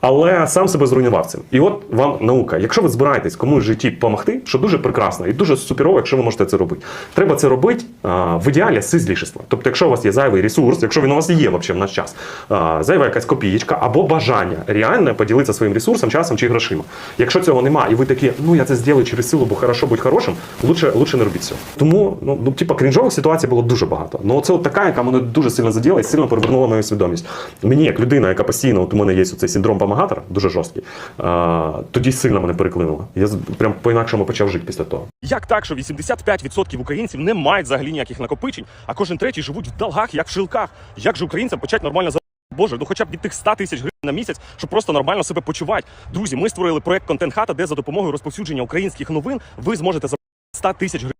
Але сам себе зруйнував цим. І от вам наука. Якщо ви збираєтесь комусь в житті допомогти, що дуже прекрасно і дуже суперово, якщо ви можете це робити. Треба це робити а, в ідеалі з злішества. Тобто, якщо у вас є зайвий ресурс, якщо він у вас є взагалі в наш час, а, зайва якась копієчка або бажання реально поділитися своїм ресурсом, часом чи грошима. Якщо цього немає, і ви такі, ну я це зроблю через силу, бо хорошо будь хорошим, лучше, лучше не робіть цього. Тому ну, ну типа крінжових ситуацій було дуже багато. Ну це от така, яка мене дуже сильно заділа і сильно перевернула мою свідомість. Мені, як людина, яка постійно, от у мене є цей синдром помагатора, дуже жорсткий, а, тоді сильно мене переклинуло. Я прям по-інакшому почав жити після того. Як так, що 85% українців не мають взагалі ніяких накопичень, а кожен третій живуть в долгах, як в шилках? Як же українцям почати нормально Боже, ну хоча б від тих 100 тисяч гривень на місяць, щоб просто нормально себе почувати. Друзі, ми створили проект Контент Хата, де за допомогою розповсюдження українських новин ви зможете за 100 тисяч гривень